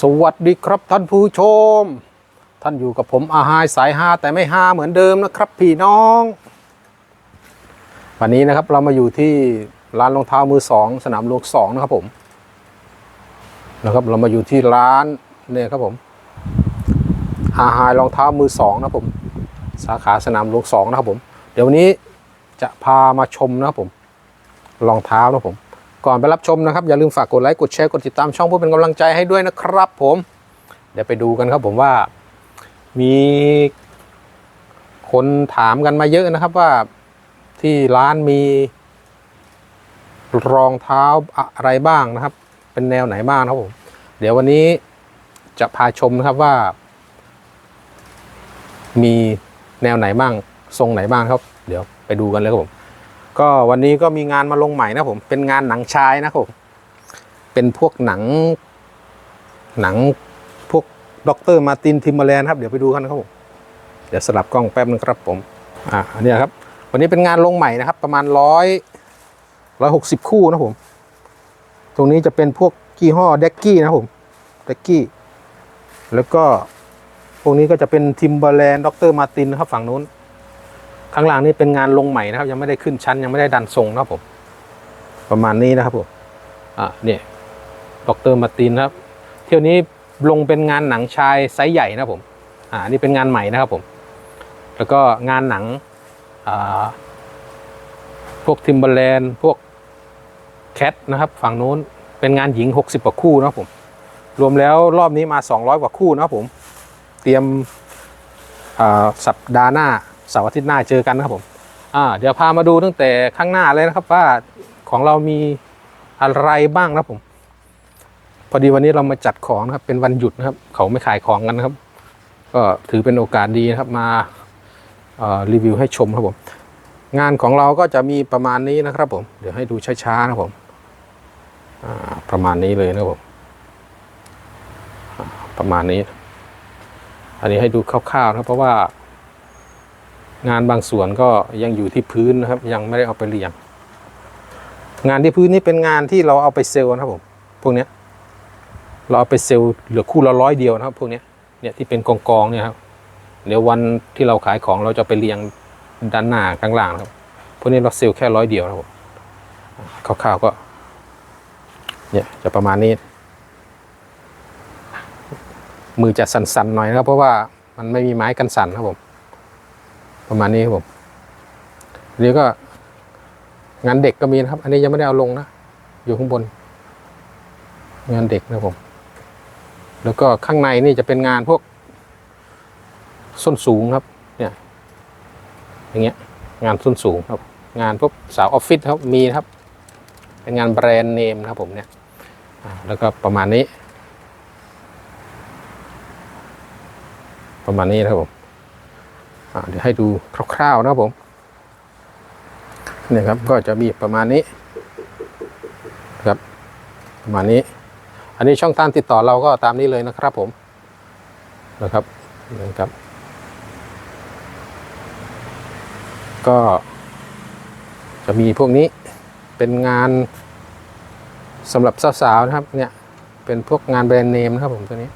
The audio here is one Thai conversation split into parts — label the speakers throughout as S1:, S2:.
S1: สวัสดีครับท่านผู้ชม ท่านอยู่กับผมอาหายสายฮาแต่ไม่ฮาเหมือนเดิมนะครับ พี่น้อง วันนี้นะครับเรามาอยู่ที่ร้านรองเท้ามือสองสนามหลวงสองนะครับผมนะครับเรามาอยู่ที่ร้านเนี่ยครับผมอาหายรองเท้ามือสองนะครับผม สาขาสนามหลวงสองนะครับผม เดี๋ยววันนี้จะพามาชมนะครับผมรองเท้านะครับผม ก่อนไปรับชมนะครับ อย่าลืมฝากกดไลค์กดแชร์กดติดตามช่องเพื่อเป็นกำลังใจให้ด้วยนะครับ ผมเดี๋ยวไปดูกันครับผมว่ามีคนถามกันมาเยอะนะครับว่าที่ร้านมีรองเท้าอะไรบ้างนะครับ เป็นแนวไหนบ้างครับผม เดี๋ยววันนี้จะพาชมนะครับว่า มีแนวไหนบ้าง ทรงไหนบ้างครับ เดี๋ยวไปดูกันเลยครับผม ก็วันนี้ก็มีงานมาลงใหม่นะผม เป็นงานหนังชายนะครับผม เป็นพวกหนัง หนังพวกด็อกเตอร์มาตินทิมเบอร์แลนด์ครับ เดี๋ยวไปดูกันครับผม เดี๋ยวสลับกล้องแป๊บนึงครับผม อ่าอันนี้ครับ วันนี้เป็นงานลงใหม่นะครับ ประมาณร้อยร้อยหกสิบคู่นะผม ตรงนี้จะเป็นพวกกี่ห้อเด็กกี้นะครับผมเด็กกี้ แล้วก็พวกนี้ก็จะเป็นทิมเบอร์แลนด์ด็อกเตอร์มาตินนะครับฝั่งนู้น ข้างล่างนี่เป็นงานลงใหม่นะครับ ยังไม่ได้ขึ้นชั้นยังไม่ได้ดันทรงนะครับผม ประมาณนี้นะครับผมอะเนี่ยดรมาร์ตินครับ เที่ยวนี้ลงเป็นงานหนังชายไซส์ใหญ่นะผมอ่านี่เป็นงานใหม่นะครับผม แล้วก็งานหนังอ่าพวกทิมเบอร์แลนด์พวกแคทนะครับ ฝั่งนู้นเป็นงานหญิง 60กว่าคู่นะผม รวมแล้วรอบนี้มา 200 กว่าคู่นะผม เตรียมสัปดาห์หน้า เสาร์อาทิตย์หน้าเจอกันนะครับผมอ่าเดี๋ยวพามาดูตั้งแต่ข้างหน้าเลยนะครับว่าของเรามีอะไรบ้างนะครับผม พอดีวันนี้เรามาจัดของนะครับ เป็นวันหยุดนะครับ เขาไม่ขายของกันนะครับ ก็ถือเป็นโอกาสดีนะครับมารีวิวให้ชมครับผม งานของเราก็จะมีประมาณนี้นะครับผม เดี๋ยวให้ดูช้าๆนะครับผมประมาณนี้เลยนะครับผมประมาณนี้ อันนี้ให้ดูคร่าวๆนะครับเพราะว่า งานบางส่วนก็ยังอยู่ที่พื้นนะครับ ยังไม่ได้เอาไปเรียง งานที่พื้นนี่เป็นงานที่เราเอาไปเซลล์นะครับผมพวกเนี้ยเราเอาไปเซลล์เหลือคู่ละร้อยเดียวนะครับ พวกเนี้ยเนี่ยที่เป็นกองกองเนี่ยครับเดี๋ยววันที่เราขายของเราจะไปเรียงด้านหน้าข้างล่างครับพวกนี้เราเซลล์แค่ร้อยเดียวนะครับผมคร่าวๆก็ เนี่ยจะประมาณนี้ มือจะสั่นๆหน่อยนะครับ เพราะว่ามันไม่มีไม้กันสั่นครับผม ประมาณนี้ครับผมนี้ก็งานเด็กก็มีนะครับ อันนี้ยังไม่ได้เอาลงนะ อยู่ข้างบน งานเด็กนะครับผม แล้วก็ข้างในนี่จะเป็นงานพวก ส้นสูงครับ เนี่ย อย่างเงี้ย งานส้นสูงครับ งานพวกสาวออฟฟิศครับ มีครับ เป็นงานแบรนด์เนมนะครับผมเนี่ย แล้วก็ประมาณนี้ ประมาณนี้ครับผม เดี๋ยวให้ดูคร่าวๆนะครับผมเนี่ยครับก็จะมีประมาณนี้ครับประมาณนี้ อันนี้ช่องทางติดต่อเราก็ตามนี้เลยนะครับผมนะครับนะครับ ก็จะมีพวกนี้เป็นงานสำหรับสาวๆนะครับเนี่ยเป็นพวกงานแบรนด์เนมนะครับผมตัวนี้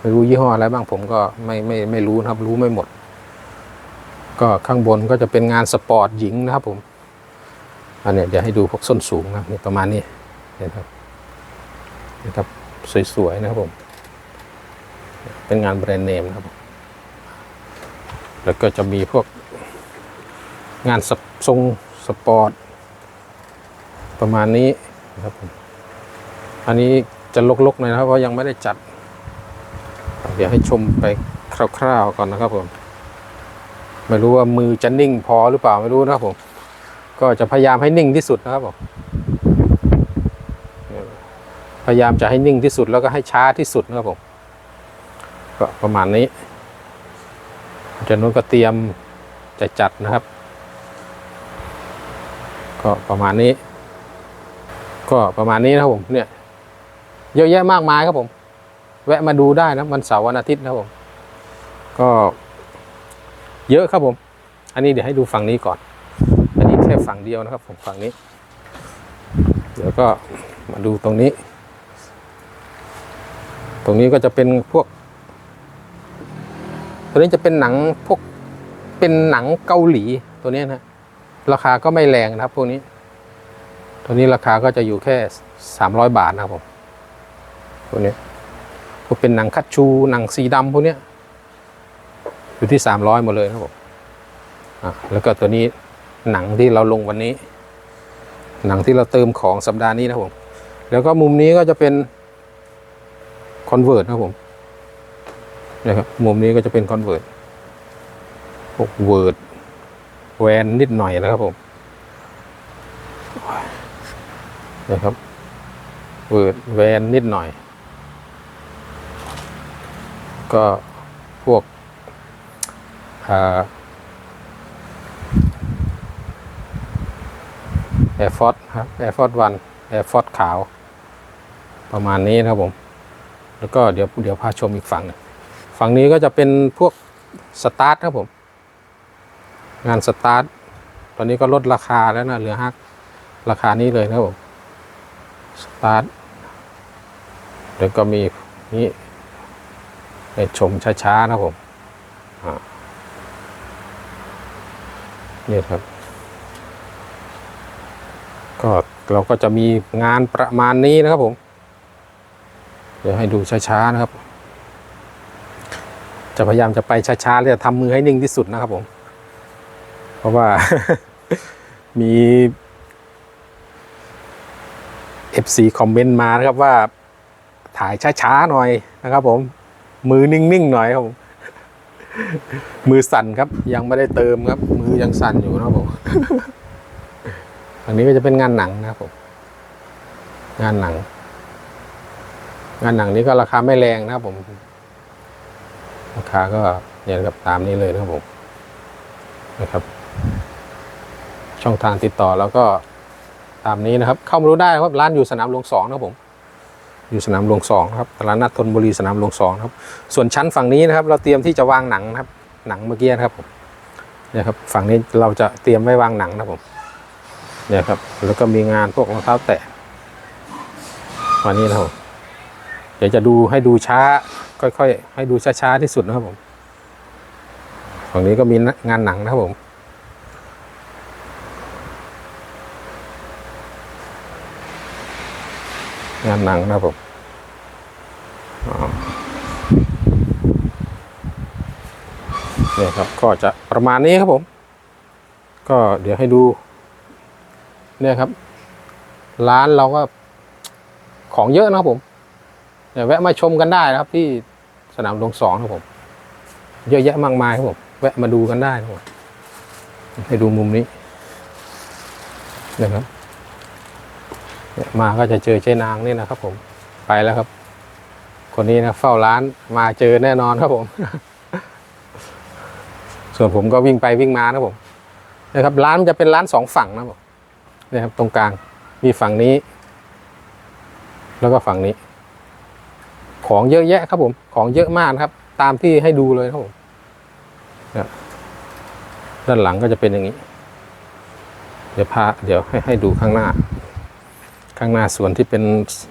S1: ไม่รู้ยี่ห้ออะไรบ้างผมก็ไม่ไม่ไม่รู้นะครับ รู้ไม่หมด ก็ข้างบนก็จะเป็นงานสปอร์ตหญิงนะครับผมอันนี้ยเดี๋ยวให้ดูพวกส้นสูงนะครับนี่ประมาณนี้นะครับนะครับสวยๆนะครับผม เป็นงานแบรนด์เนมนะครับ แล้วก็จะมีพวกงานทรงสปอร์ตประมาณนี้นะครับผมอันนี้จะลกๆหน่อยนะครับเพราะยังไม่ได้จัด เดี๋ยวให้ชมไปคร่าวๆก่อนนะครับผม ไม่รู้ว่ามือจะนิ่งพอหรือเปล่าไม่รู้นะครับผม ก็จะพยายามให้นิ่งที่สุดนะครับผมพยายามจะให้นิ่งที่สุดแล้วก็ให้ช้าที่สุดนะครับผมก็ประมาณนี้จากนู้นก็เตรียมจะจัดนะครับ ก็ประมาณนี้ ก็ประมาณนี้นะครับผมเนี่ยเยอะแยะมากมายครับผม แวะมาดูได้นะวันเสาร์วันอาทิตย์นะครับผม ก็ เยอะครับผม อันนี้เดี๋ยวให้ดูฝั่งนี้ก่อน อันนี้แค่ฝั่งเดียวนะครับผมฝั่งนี้ เดี๋ยวก็มาดูตรงนี้ ตรงนี้ก็จะเป็นพวก ตัวนี้จะเป็นหนังพวกเป็นหนังเกาหลีตัวนี้นะราคาก็ไม่แรงนะครับพวกนี้ ตัวนี้ราคาก็จะอยู่แค่สามร้อยบาทนะครับผมตัวนี้พวกเป็นหนังคัดชูหนังสีดำพวกเนี้ย อยู่ที่สามร้อยหมดเลยนะครับผมแล้วก็ตัวนี้หนังที่เราลงวันนี้ หนังที่เราเติมของสัปดาห์นี้นะผม แล้วก็มุมนี้ก็จะเป็นคอนเวิร์ตนะผมนะครับมุมนี้ก็จะเป็นคอนเวิร์ตพวกเวิร์ดแวนนิดหน่อยนะครับผมนะครับเวิร์ดแวนนิดหน่อย ก็พวก แอร์ฟอร์ครับแอร์ฟอร์วันแอร์ฟอร์ขาว ประมาณนี้นะครับผม แล้วก็เดี๋ยวเดี๋ยวพาชมอีกฝั่งหนึ่งฝั่งนี้ก็จะเป็นพวกสตาร์ทครับผม งานสตาร์ทตอนนี้ก็ลดราคาแล้วนะเหลือฮักราคานี้เลยนะครับผมสตาร์ทเดี๋ยวก็มีนี่ให้ชมช้าๆนะครับผมอ่า นี่ครับ ก็เราก็จะมีงานประมาณนี้นะครับผม เดี๋ยวให้ดูช้าๆนะครับ จะพยายามจะไปช้าๆเลยจะทำมือให้นิ่งที่สุดนะครับผม เพราะว่ามี FC คอมเมนต์มานะครับว่าถ่ายช้าๆหน่อยนะครับผม มือนิ่งๆหน่อยครับผม มือสั่นครับ ยังไม่ได้เติมครับ มือยังสั่นอยู่นะครับผมอันนี้ก็จะเป็นงานหนังนะครับผมงานหนัง งานหนังนี้ก็ราคาไม่แรงนะครับผม ราคาก็เนี่ยนะครับตามนี้เลยนะครับผมนะครับ ช่องทางติดต่อแล้วก็ตามนี้นะครับ เข้ามาดูได้ครับ ร้านอยู่สนามหลวงสองนะครับผม อยู่สนามหลวงสองครับตลาดนัดธนบุรีสนามหลวงสองครับส่วนชั้นฝั่งนี้นะครับ เราเตรียมที่จะวางหนังนะครับ หนังเมื่อกี้นะครับผมเนี่ยครับฝั่งนี้เราจะเตรียมไว้วางหนังนะครับผมเนี่ยครับ แล้วก็มีงานพวกรองเท้าแตะวันนี้นะครับผมเดี๋ยวจะดูให้ดูช้า ค่อยๆ ให้ดูช้าๆที่สุดนะครับผมฝั่งนี้ก็มีงานหนังนะครับผม งานหนังนะผมเนี่ยครับก็จะประมาณนี้ครับผม ก็เดี๋ยวให้ดู เนี่ยครับ ร้านเราก็ของเยอะนะครับผมเดี๋ยวแวะมาชมกันได้นะครับ ที่สนามหลวงสองนะครับผม เยอะแยะมากมายครับผม แวะมาดูกันได้นะครับผมให้ดูมุมนี้นะครับ มาก็จะเจอเจ๊นางนี่นะครับ ผมไปแล้วครับ คนนี้นะเฝ้าร้านมาเจอแน่นอนครับผม ส่วนผมก็วิ่งไปวิ่งมานะผมนะครับ ร้านมันจะเป็นร้านสองฝั่งนะผมนี่ยครับ ตรงกลางมีฝั่งนี้ แล้วก็ฝั่งนี้ ของเยอะแยะครับผม ของเยอะมากครับ ตามที่ให้ดูเลยครับผมด้านหลังก็จะเป็นอย่างนี้ เดี๋ยวพาเดี๋ยวให้ให้ดูข้างหน้า ข้างหน้าส่วนที่เป็น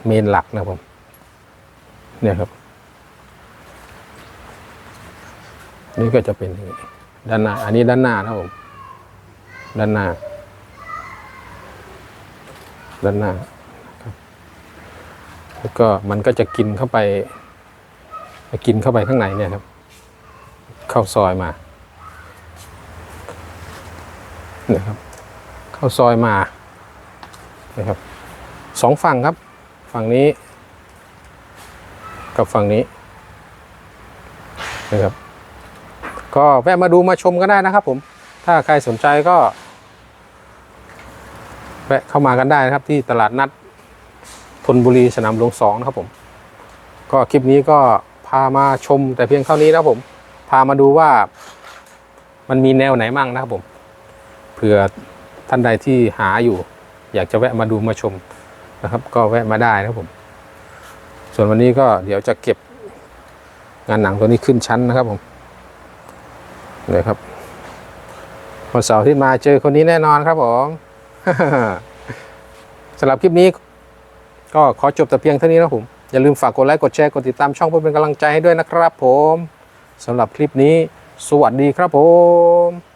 S1: เมนหลักนะครับผมเนี่ยครับ นี่ก็จะเป็นอย่างนี้ด้านหน้า อันนี้ด้านหน้านะผม ด้านหน้า ด้านหน้าครับแล้วก็มันก็จะกินเข้าไปกินเข้าไปข้างในเนี่ยครับ เข้าซอยมาเนี่ยครับ เข้าซอยมานะครับ สองฝั่งครับ ฝั่งนี้ กับฝั่งนี้นะครับ ก็แวะมาดูมาชมก็ได้นะครับ ผม ถ้าใครสนใจก็ แวะเข้ามากันได้นะครับ ที่ตลาดนัดธนบุรีสนามหลวงสองนะครับผม ก็คลิปนี้ก็พามาชมแต่เพียงเท่านี้นะครับผม พามาดูว่ามันมีแนวไหนมั่งนะครับผม เผื่อท่านใดที่หาอยู่ อยากจะแวะมาดูมาชม นะครับ ก็แวะมาได้นะครับผม ส่วนวันนี้ก็เดี๋ยวจะเก็บงานหนังตัวนี้ขึ้นชั้นนะครับผมเลยครับวันเสาร์ที่มาเจอคนนี้แน่นอนครับผมสำหรับคลิปนี้ ก็ขอจบแต่เพียงเท่านี้นะผม อย่าลืมฝากกดไลค์กดแชร์กดติดตามช่องเพื่อเป็นกำลังใจให้ด้วยนะครับผมสำหรับคลิปนี้ สวัสดีครับผม